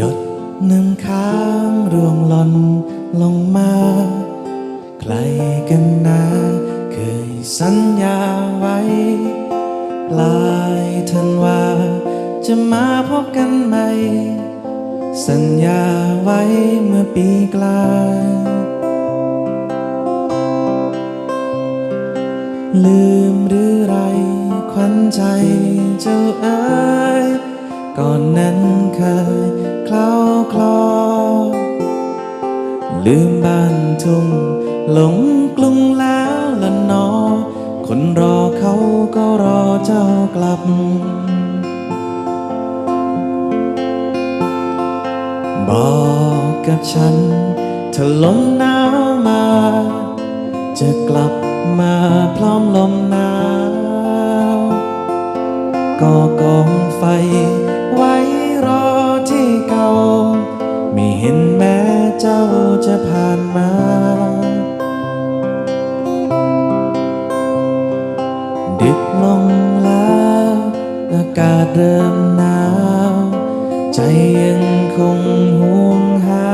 ยดน้ำค้างร่วงหล่นลงมา ใครกันนะเคยสัญญาไว้ ปลายธันวาจะมาพบกันใหม่ สัญญาไว้เมื่อปีกลายลืมหรือไรขวัญใจเจ้าเอ๋ยก่อนนั้นเคย ลืมบ้านทุ่งหลงกรุงแล้วละนอ คนรอเขาก็รอเจ้ากลับ บอกกับฉัน ถ้าลมหนาวมา จะกลับมาพร้อมลมหนาว ก็กองไฟ ดึกลงแล้วอากาศเริ่มหนาว ใจยังคงห่วงหา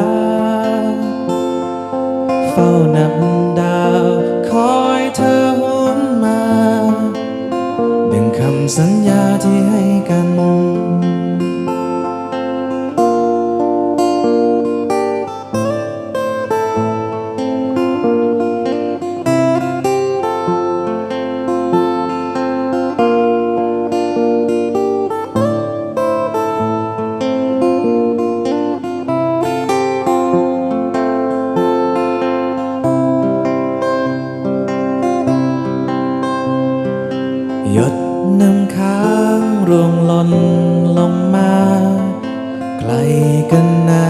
เฝ้านับดาว คอยเธอหุนมา ดึงคำสัญญาที่ให้กัน หล่นลงมาใครกันนะ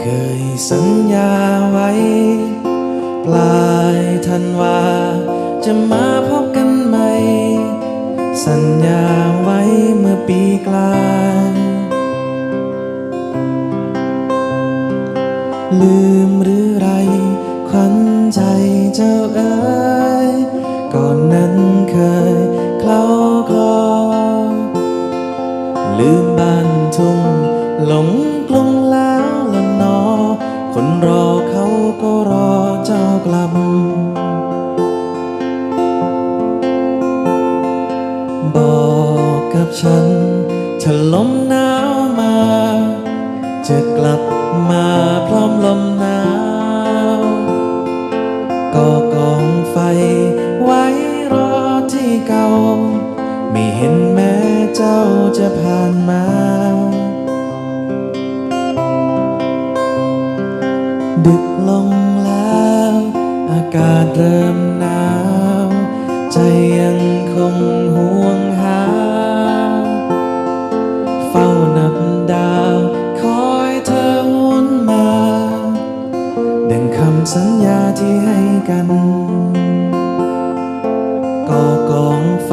เคยสัญญาไว้ ปลายธันวา จะมาพบกันใหม่ สัญญาไว้เมื่อปีกลายลืมหรือไรขวัญใจเจ้าเอ๋ยก่อนนั้นเคย หลงกรุงแล้วละนอ คนรอเขาก็รอเจ้ากลับ บอกกับฉันถ้าลมหนาวมา จะกลับมาพร้อมลมหนาวก็กองไฟไว้รอที่เก่า ไม่เห็นแม้เจ้าจะผ่านมา ดึกลงแล้ว อากาศเริ่มหนาว ใจยังคงห่วงหา เฝ้านับดาว คอยเธอหุนมา ดังคำสัญญาที่ให้กันก็กองไฟ